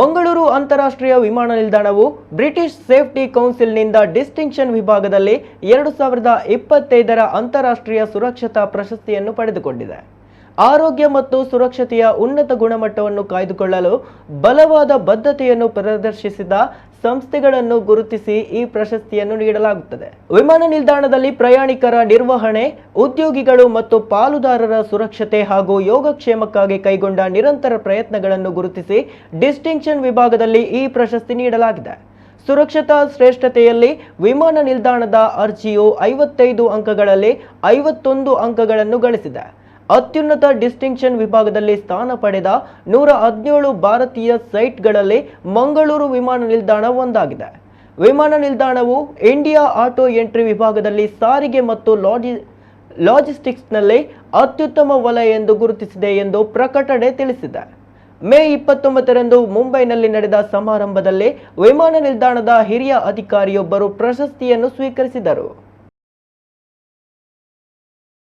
ಮಂಗಳೂರು ಅಂತಾರಾಷ್ಟ್ರೀಯ ವಿಮಾನ ನಿಲ್ದಾಣವು ಬ್ರಿಟಿಷ್ ಸೇಫ್ಟಿ ಕೌನ್ಸಿಲ್ನಿಂದ ಡಿಸ್ಟಿಂಕ್ಷನ್ ವಿಭಾಗದಲ್ಲಿ ಎರಡು ಸಾವಿರದ ಇಪ್ಪತ್ತೈದರ ಅಂತಾರಾಷ್ಟ್ರೀಯ ಸುರಕ್ಷತಾ ಪ್ರಶಸ್ತಿಯನ್ನು ಪಡೆದುಕೊಂಡಿದೆ. ಆರೋಗ್ಯ ಮತ್ತು ಸುರಕ್ಷತೆಯ ಉನ್ನತ ಗುಣಮಟ್ಟವನ್ನು ಕಾಯ್ದುಕೊಳ್ಳಲು ಬಲವಾದ ಬದ್ಧತೆಯನ್ನು ಪ್ರದರ್ಶಿಸಿದ ಸಂಸ್ಥೆಗಳನ್ನು ಗುರುತಿಸಿ ಈ ಪ್ರಶಸ್ತಿಯನ್ನು ನೀಡಲಾಗುತ್ತದೆ. ವಿಮಾನ ನಿಲ್ದಾಣದಲ್ಲಿ ಪ್ರಯಾಣಿಕರ ನಿರ್ವಹಣೆ, ಉದ್ಯೋಗಿಗಳು ಮತ್ತು ಪಾಲುದಾರರ ಸುರಕ್ಷತೆ ಹಾಗೂ ಯೋಗಕ್ಷೇಮಕ್ಕಾಗಿ ಕೈಗೊಂಡ ನಿರಂತರ ಪ್ರಯತ್ನಗಳನ್ನು ಗುರುತಿಸಿ ಡಿಸ್ಟಿಂಕ್ಷನ್ ವಿಭಾಗದಲ್ಲಿ ಈ ಪ್ರಶಸ್ತಿ ನೀಡಲಾಗಿದೆ. ಸುರಕ್ಷತಾ ಶ್ರೇಷ್ಠತೆಯಲ್ಲಿ ವಿಮಾನ ನಿಲ್ದಾಣದ ಅರ್ಜಿಯು ಐವತ್ತೈದು ಅಂಕಗಳಲ್ಲಿ ಐವತ್ತೊಂದು ಅಂಕಗಳನ್ನು ಗಳಿಸಿದೆ. ಅತ್ಯುನ್ನತ ಡಿಸ್ಟಿಂಕ್ಷನ್ ವಿಭಾಗದಲ್ಲಿ ಸ್ಥಾನ ಪಡೆದ ನೂರ ಹದಿನೇಳು ಭಾರತೀಯ ಸೈಟ್ಗಳಲ್ಲಿ ಮಂಗಳೂರು ವಿಮಾನ ನಿಲ್ದಾಣ ಒಂದಾಗಿದೆ. ವಿಮಾನ ನಿಲ್ದಾಣವು ಇಂಡಿಯಾ ಆಟೋ ಎಂಟ್ರಿ ವಿಭಾಗದಲ್ಲಿ ಸಾರಿಗೆ ಮತ್ತು ಲಾಜಿ, ಲಾಜಿಸ್ಟಿಕ್ಸ್ನಲ್ಲಿ ಅತ್ಯುತ್ತಮ ವಲಯ ಎಂದು ಗುರುತಿಸಿದೆ ಎಂದು ಪ್ರಕಟಣೆ ತಿಳಿಸಿದೆ. ಮೇ ಇಪ್ಪತ್ತೊಂಬತ್ತರಂದು ಮುಂಬೈನಲ್ಲಿ ನಡೆದ ಸಮಾರಂಭದಲ್ಲಿ ವಿಮಾನ ನಿಲ್ದಾಣದ ಹಿರಿಯ ಅಧಿಕಾರಿಯೊಬ್ಬರು ಪ್ರಶಸ್ತಿಯನ್ನು ಸ್ವೀಕರಿಸಿದರು.